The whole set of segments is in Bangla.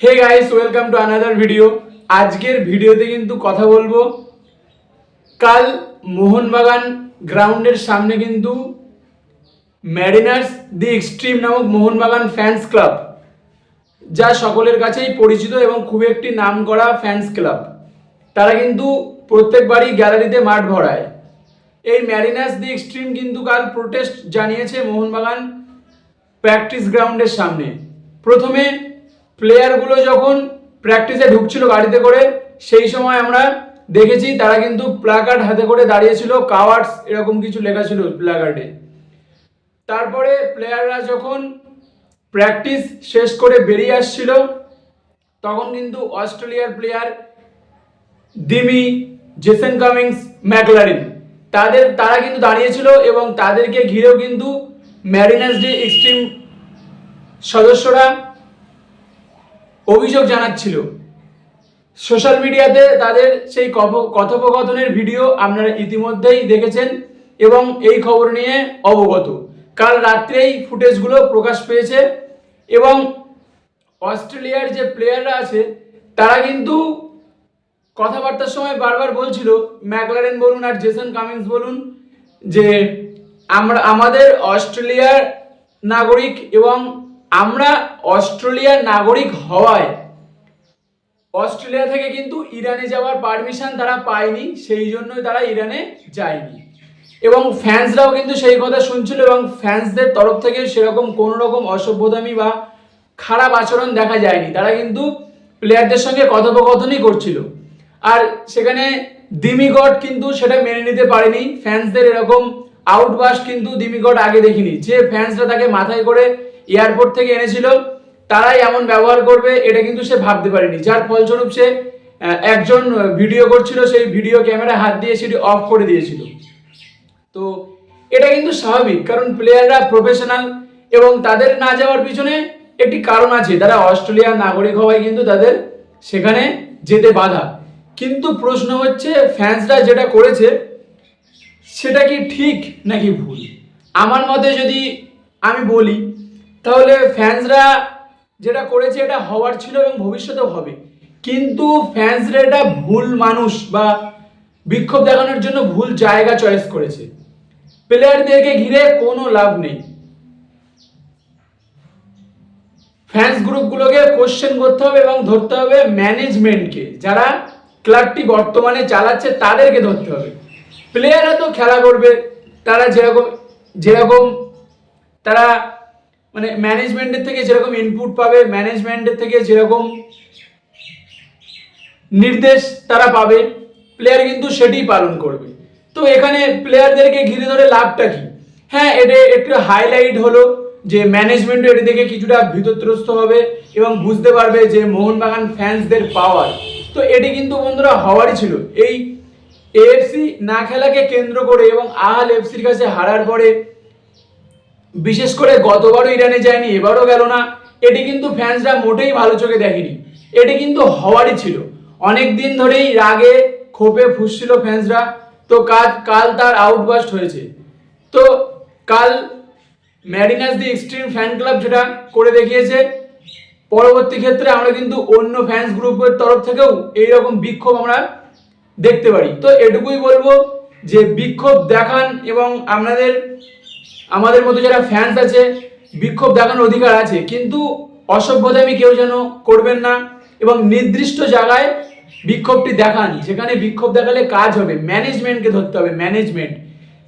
Hey guys welcome to another video আজকের ভিডিওতে কিন্তু কথা বলব কাল মোহনবাগান গ্রাউন্ডের সামনে কিন্তু ম্যারিনার্স দি এক্সট্রিম নামক মোহনবাগান ফ্যান্স ক্লাব যা সকলের কাছেই পরিচিত এবং খুব একটি নামকরা ফ্যান্স ক্লাব তারা কিন্তু প্রত্যেকবারই গ্যালারিতে মাঠ ভরায়। এই ম্যারিনার্স দি এক্সট্রিম কিন্তু কাল প্রোটেস্ট জানিয়েছে মোহনবাগান প্র্যাকটিস গ্রাউন্ডের সামনে। প্রথমে প্লেয়ারগুলো যখন প্র্যাকটিসে ঢুকছিল গাড়িতে করে, সেই সময় আমরা দেখেছি তারা কিন্তু প্লাকার্ড হাতে করে দাঁড়িয়েছিল কাওয়ার্ডস এরকম কিছু লেখা ছিল প্লাকার্ডে তারপরে প্লেয়াররা যখন প্র্যাকটিস শেষ করে বেরিয়ে আসছিল, তখন কিন্তু অস্ট্রেলিয়ার প্লেয়ার দিমি জেসন কামিংস ম্যাকলারিন, তাদের, তারা কিন্তু দাঁড়িয়েছিল এবং তাদেরকে ঘিরেও কিন্তু ম্যারিনার্স ডি এক্সট্রিম সদস্যরা অভিযোগ জানাচ্ছিল। সোশ্যাল মিডিয়াতে তাদের সেই কথ- কথোপকথনের ভিডিও আপনারা ইতিমধ্যেই দেখেছেন এবং এই খবর নিয়ে অবগত। কাল রাত্রেই ফুটেজগুলো প্রকাশ পেয়েছে এবং অস্ট্রেলিয়ার যে প্লেয়াররা আছে, তারা কিন্তু কথাবার্তার সময় বারবার বলছিল, ম্যাকলারেন বলুন আর জেসন কামিংস বলুন যে, আমরা, আমাদের অস্ট্রেলিয়ার নাগরিক এবং আমরা অস্ট্রেলিয়ার নাগরিক হওয়ায় অস্ট্রেলিয়া থেকে কিন্তু ইরানে যাওয়ার পারমিশন তারা পায়নি, সেই জন্যই তারা ইরানে যায়নি। এবং ফ্যান্সরাও কিন্তু সেই কথা শুনছিল এবং ফ্যান্সদের তরফ থেকে সেরকম কোনো রকম অসভ্যতামি বা খারাপ আচরণ দেখা যায়নি। তারা কিন্তু প্লেয়ারদের সঙ্গে কথোপকথনই করছিল। আর সেখানে দিমিগড কিন্তু সেটা মেনে নিতে পারেনি। ফ্যান্সদের এরকম আউটবাস্ট কিন্তু দিমিগড আগে দেখিনি। যে ফ্যান্সরা তাকে মাথায় করে এয়ারপোর্ট থেকে এনেছিল, তারাই এমন ব্যবহার করবে, এটা কিন্তু সে ভাবতে পারেনি। যার ফলস্বরূপ সে একজন ভিডিও করছিল, সেই ভিডিও ক্যামেরা হাত দিয়ে সেটি অফ করে দিয়েছিল। তো এটা কিন্তু স্বাভাবিক, কারণ প্লেয়াররা প্রফেশনাল এবং তাদের না যাওয়ার পিছনে একটি কারণ আছে। তারা অস্ট্রেলিয়ার নাগরিক হওয়ায় কিন্তু তাদের সেখানে যেতে বাধা। কিন্তু প্রশ্ন হচ্ছে ফ্যান্সরা যেটা করেছে, সেটা কি ঠিক নাকি ভুল? আমার মতে যদি আমি বলি তাহলে ফ্যান্সরা যেটা করেছে এটা হওয়ার ছিল এবং ভবিষ্যতেও হবে। কিন্তু ফ্যান্সরা এটা ভুল মানুষ বা বিক্ষোভ দেখানোর জন্য ভুল জায়গা চয়েস করেছে। প্লেয়ারদেরকে ঘিরে কোনো লাভ নেই। ফ্যান্স গ্রুপগুলোকে কোশ্চেন করতে হবে এবং ধরতে হবে ম্যানেজমেন্টকে যারা ক্লাবটি বর্তমানে চালাচ্ছে তাদেরকে ধরতে হবে। প্লেয়াররা তো খেলা করবে, তারা যেরকম যেরকম তারা মানে ম্যানেজমেন্টের থেকে যেরকম ইনপুট পাবে ম্যানেজমেন্টের থেকে যেরকম নির্দেশ তারা পাবে প্লেয়ার কিন্তু সেটি পালন করবে। তো এখানে প্লেয়ারদেরকে ঘিরে ধরে লাভটা কি? হ্যাঁ এটা একটু হাইলাইট হলো যে ম্যানেজমেন্ট এটি দেখে কিছুটা ভীতত্রস্ত হবে এবং বুঝতে পারবে যে মোহনবাগান ফ্যান্সদের পাওয়ার তো এটি কিন্তু বন্ধুরা হওয়ারই ছিল। এই এএফসি না খেলাকে কেন্দ্র করে এবং আহাল এফসির কাছে হারার পরে বিশেষ করে গতবারও ইরানে যায়নি, এবারও গেল না। এটি কিন্তু ফ্যান্সরা মোটেই ভালো চোখে দেখেনি। এটি কিন্তু হওয়ারই ছিল। অনেক দিন ধরেই রাগে ক্ষোভে ফুসছিল ফ্যান্সরা। তো কাজ, কাল তার আউটবাস্ট হয়েছে। তো কাল Mariners the extreme fan club যেটা করে দেখিয়েছে, পরবর্তী ক্ষেত্রে আমরা কিন্তু অন্য ফ্যান্স গ্রুপের তরফ থেকেও এইরকম বিক্ষোভ আমরা দেখতে পারি। তো এটুকুই বলব যে বিক্ষোভ দেখান এবং আপনাদের আমাদের মতো যারা ফ্যান্স আছে, বিক্ষোভ দেখানোর অধিকার আছে, কিন্তু অসভ্যতামি কেউ যেন করবেন না এবং নির্দিষ্ট জায়গায় বিক্ষোভটি দেখান। যেখানে বিক্ষোভ দেখালে কাজ হবে। ম্যানেজমেন্টকে ধরতে হবে ম্যানেজমেন্ট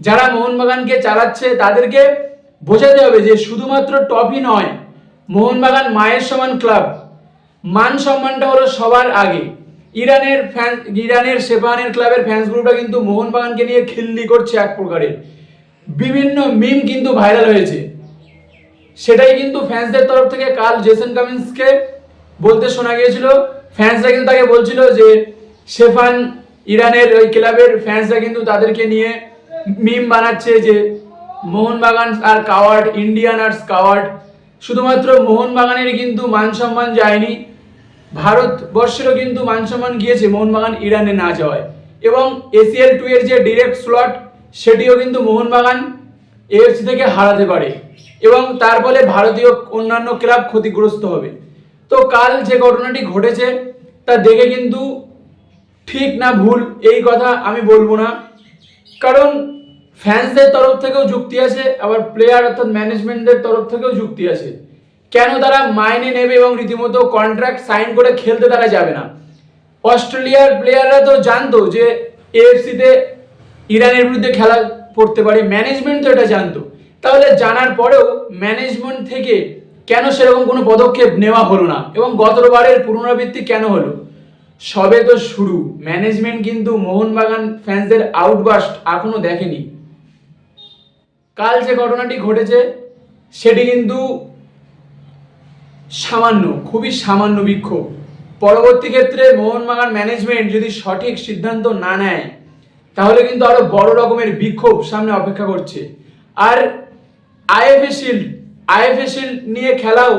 যারা মোহনবাগানকে চালাচ্ছে, তাদেরকে বোঝাতে হবে যে শুধুমাত্র টপি নয়, মোহনবাগান মায়ের সমান ক্লাব মান সম্মানটা হলো সবার আগে। ইরানের ফ্যান ইরানের সেপানের ক্লাবের ফ্যান্স গ্রুপটা কিন্তু মোহনবাগানকে নিয়ে খিল্লি করছে এক প্রকারের বিভিন্ন মিম কিন্তু ভাইরাল হয়েছে। সেটাই কিন্তু ফ্যান্সদের তরফ থেকে কাল জেসন কামিন্সকে বলতে শোনা গিয়েছিল। ফ্যান্সরা কিন্তু তাকে বলছিল যে, শেফান ইরানের ওই ক্লাবের ফ্যান্সরা কিন্তু তাদেরকে নিয়ে মিম বানাচ্ছে যে, মোহনবাগান আর কাওয়ার্ড ইন্ডিয়ান আর কাওয়ার্ড। শুধুমাত্র মোহনবাগানের কিন্তু মান সম্মান যায়নি। ভারতবর্ষেরও কিন্তু মান সম্মান গিয়েছে মোহনবাগান ইরানে না যাওয়ায়। এবং এসিএল টু এর যে ডিরেক্ট স্লট সেটিও কিন্তু মোহনবাগান এএফসি থেকে হারাতে পারে এবং তার ফলে ভারতীয় অন্যান্য ক্লাব ক্ষতিগ্রস্ত হবে। তো কাল যে ঘটনাটি ঘটেছে, তা দেখে কিন্তু ঠিক না ভুল, এই কথা আমি বলব না। কারণ ফ্যান্সদের তরফ থেকেও যুক্তি আছে, আবার প্লেয়ার অর্থাৎ ম্যানেজমেন্টদের তরফ থেকেও যুক্তি আছে। কেন তারা মাইনে নেবে এবং রীতিমতো কন্ট্রাক্ট সাইন করে খেলতে তারা যাবে না? অস্ট্রেলিয়ার প্লেয়াররা তো জানতো যে এএফসিতে ইরানের বিরুদ্ধে খেলা পড়তে পারে ম্যানেজমেন্ট তো এটা জানতো। তাহলে জানার পরেও ম্যানেজমেন্ট থেকে কেন সেরকম কোনো পদক্ষেপ নেওয়া হলো না? এবং গতবারের পুনরাবৃত্তি কেন হলো? সবে তো শুরু। ম্যানেজমেন্ট কিন্তু মোহনবাগান ফ্যান্সদের আউটবাস্ট এখনও দেখেনি। কাল যে ঘটনাটি ঘটেছে, সেটি কিন্তু সামান্য, খুবই সামান্য বিক্ষোভ। পরবর্তী ক্ষেত্রে মোহনবাগান ম্যানেজমেন্ট যদি সঠিক সিদ্ধান্ত না নেয় তাহলে কিন্তু আরও বড় রকমের বিক্ষোভ সামনে অপেক্ষা করছে। আর আইএফএ শিল্ড আইএফএ শিল্ড নিয়ে খেলাও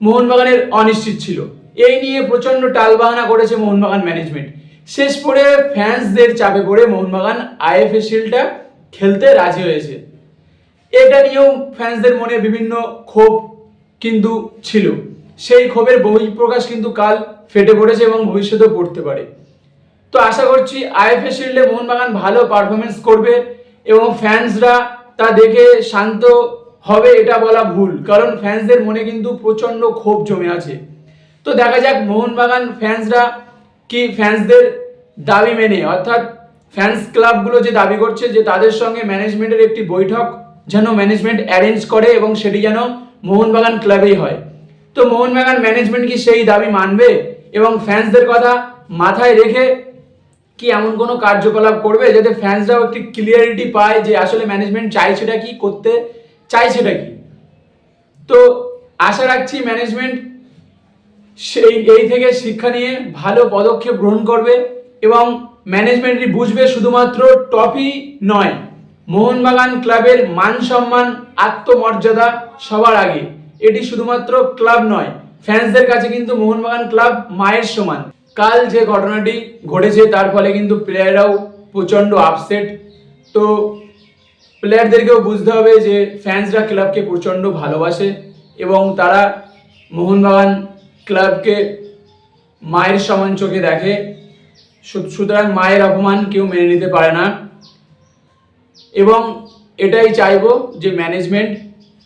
মোহনবাগানের অনিশ্চিত ছিল। এই নিয়ে প্রচণ্ড টালবাহানা করেছে মোহনবাগান ম্যানেজমেন্ট শেষ পরে ফ্যান্সদের চাপে পড়ে মোহনবাগান আইএফএ শিল্ডটা খেলতে রাজি হয়েছে। এটা নিয়েও ফ্যান্সদের মনে বিভিন্ন ক্ষোভ কিন্তু ছিল। সেই ক্ষোভের বহিঃপ্রকাশ কিন্তু কাল ফেটে পড়েছে এবং ভবিষ্যতেও পড়তে পারে। তো আশা করছি আইএফএ শিল্ডে মোহনবাগান ভালো পারফরমেন্স করবে এবং ফ্যান্সরা তা দেখে শান্ত হবে এটা বলা ভুল। কারণ ফ্যান্সদের মনে কিন্তু প্রচণ্ড ক্ষোভ জমে আছে। তো দেখা যাক মোহনবাগান ফ্যান্সরা কি ফ্যান্সদের দাবি মেনে। অর্থাৎ ফ্যান্স ক্লাবগুলো যে দাবি করছে যে তাদের সঙ্গে ম্যানেজমেন্টের একটি বৈঠক যেন ম্যানেজমেন্ট অ্যারেঞ্জ করে এবং সেটি যেন মোহনবাগান ক্লাবেই হয়। তো মোহনবাগান ম্যানেজমেন্ট কি সেই দাবি মানবে এবং ফ্যান্সদের কথা মাথায় রেখে কি এমন কোনো কার্যকলাপ করবে যাতে ফ্যান্সরাও একটি ক্লিয়ারিটি পায় যে আসলে ম্যানেজমেন্ট চাইছেটা কি, করতে চাইছেটা কি? তো আশা রাখছি ম্যানেজমেন্ট সেই, এই থেকে শিক্ষা নিয়ে ভালো পদক্ষেপ গ্রহণ করবে এবং ম্যানেজমেন্টই বুঝবে শুধুমাত্র ট্রফি নয়, মোহনবাগান ক্লাবের মান সম্মান, আত্মমর্যাদা সবার আগে। এটি শুধুমাত্র ক্লাব নয় ফ্যান্সদের কাছে কিন্তু মোহনবাগান ক্লাব মায়ের সমান। কাল যে ঘটনাটি ঘটেছে, তার ফলে কিন্তু প্লেয়াররাও প্রচণ্ড আপসেট তো প্লেয়ারদেরকেও বুঝতে হবে যে ফ্যান্সরা ক্লাবকে প্রচণ্ড ভালোবাসে এবং তারা মোহনবাগান ক্লাবকে মায়ের সমান চোখে দেখে। সুতরাং মায়ের অপমান কেউ মেনে নিতে পারে না। এবং এটাই চাইব যে ম্যানেজমেন্ট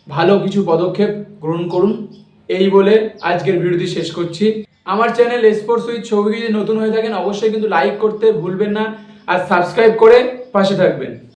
ভালো কিছু পদক্ষেপ গ্রহণ করুন। এই বলে আজকের ভিডিওটি শেষ করছি। আমার চ্যানেল স্পোর্টস উইথ ছবি যদি নতুন হয়ে থাকেন, অবশ্যই কিন্তু লাইক করতে ভুলবেন না আর সাবস্ক্রাইব করে পাশে থাকবেন।